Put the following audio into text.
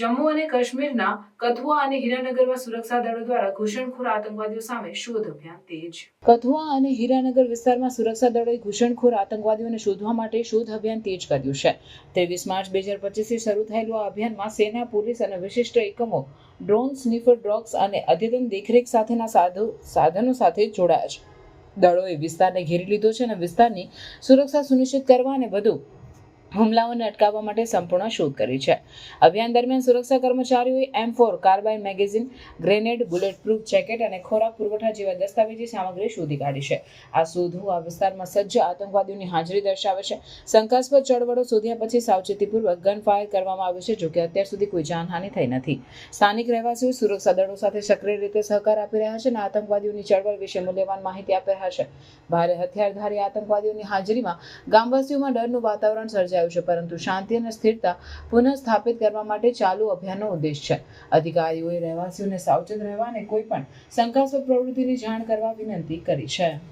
જમ્મુ અને કાશ્મીરના કથુઆ અને હીરાનગરમાં સુરક્ષા દળો દ્વારા ઘૂસણખોર આતંકવાદીઓ સામે શોધ અભિયાન તેજ. કથુઆ અને હીરાનગર વિસ્તારમાં સુરક્ષા દળોએ ઘૂસણખોર આતંકવાદીઓને શોધવા માટે શોધ અભિયાન તેજ કર્યું છે. ત્રેવીસ માર્ચ બે હજાર પચીસથી શરૂ થયેલું આ અભિયાનમાં સેના, પોલીસ અને વિશિષ્ટ એકમો ડ્રોન સ્નીફર ડ્રોગ્સ અને અદ્યતન દેખરેખ સાથેના સાધુ, સાધનો સાથે જોડાયા છે. દળોએ વિસ્તારને ઘેરી લીધો છે અને વિસ્તારની સુરક્ષા સુનિશ્ચિત કરવા અને વધુ હુમલાઓને અટકાવવા માટે સંપૂર્ણ શોધ કરી છે. અભિયાન દરમિયાન સુરક્ષા કર્મચારીઓએ M four carbine magazine, grenade bullet proof jacket અને ખોરાક પુરવઠા જેવા દસ્તાવેજી સામગ્રી શોધી કાઢી છે. આ શોધો આ વિસ્તારમાં સજ્જ આતંકવાદીઓની હાજરી દર્શાવે છે. શંકાસ્પદ ચળવળો શોધ્યા પછી સાવચેતીપૂર્વક ગન ફાયર કરવામાં આવ્યું છે, જોકે અત્યાર સુધી કોઈ જાનહાનિ થઈ નથી. સ્થાનિક રહેવાસીઓ સુરક્ષા દળો સાથે સક્રિય રીતે સહકાર આપી રહ્યા છે અને આતંકવાદીઓની ચળવળ વિશે મૂલ્યવાન માહિતી આપી રહ્યા છે. ભારે હથિયારધારી આતંકવાદીઓની હાજરીમાં ગામવાસીઓમાં ડરનું વાતાવરણ સર્જાયું છે, પરંતુ શાંતિ અને સ્થિરતા પુનઃ સ્થાપિત કરવા માટે ચાલુ અભિયાનનો ઉદ્દેશ છે. અધિકારીઓએ રહેવાસીઓને સાવચેત રહેવા અને કોઈ પણ શંકાસ્પદ પ્રવૃત્તિની જાણ કરવા વિનંતી કરી છે.